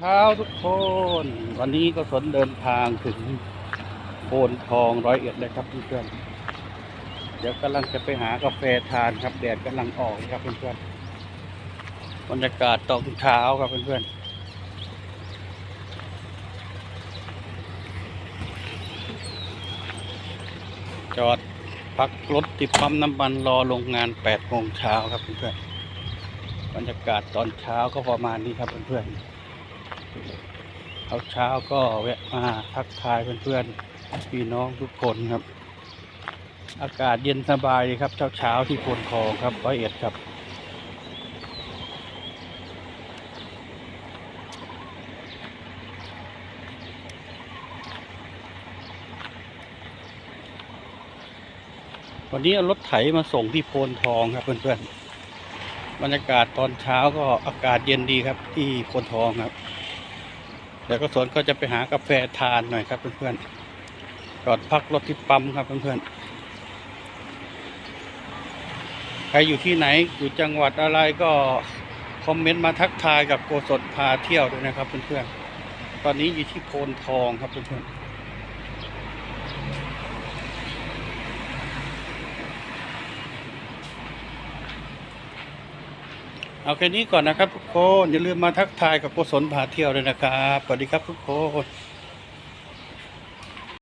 เช้าทุกคน วันนี้ก็สนเดินทางถึงโพนทองร้อยเอ็ดเลยครับเพื่อนๆเดี๋ยวกำลังจะไปหากาแฟทานครับแดดกำลังออกครับเพื่อนๆบรรยากาศตอนเช้าครับเพื่อนๆจอดพักรถติดปั๊มน้ำมันรอโรงงาน8โมงเช้าครับเพื่อนๆบรรยากาศตอนเช้าก็ประมาณนี้ครับเพื่อนๆ เช้าเช้าก็แวะมาทักทายเพื่อนๆพี่น้องทุกคนครับ อากาศเย็นสบายครับ เช้าเช้าที่โพนทองครับร้อยเอ็ดครับวันนี้เอารถไถมาส่งที่โพนทองครับเพื่อนๆบรรยากาศตอนเช้าก็อากาศเย็นดีครับที่โพนทองครับ เดี๋ยวก็สวนก็จะไปหากาแฟทานหน่อยครับเพื่อนๆจอดพักรถที่ปั๊มครับเพื่อนๆใครอยู่ที่ไหนอยู่จังหวัดอะไรก็คอมเมนต์มาทักทายกับโกศลพาเที่ยวด้วยนะครับเพื่อนๆตอนนี้อยู่ที่โพนทองครับเพื่อนๆ เอาแค่นี้ก่อนนะครับทุกคนอย่าลืมมาทักทายกับโกศลพาเที่ยวเลยนะครับสวัสดีครับทุกคน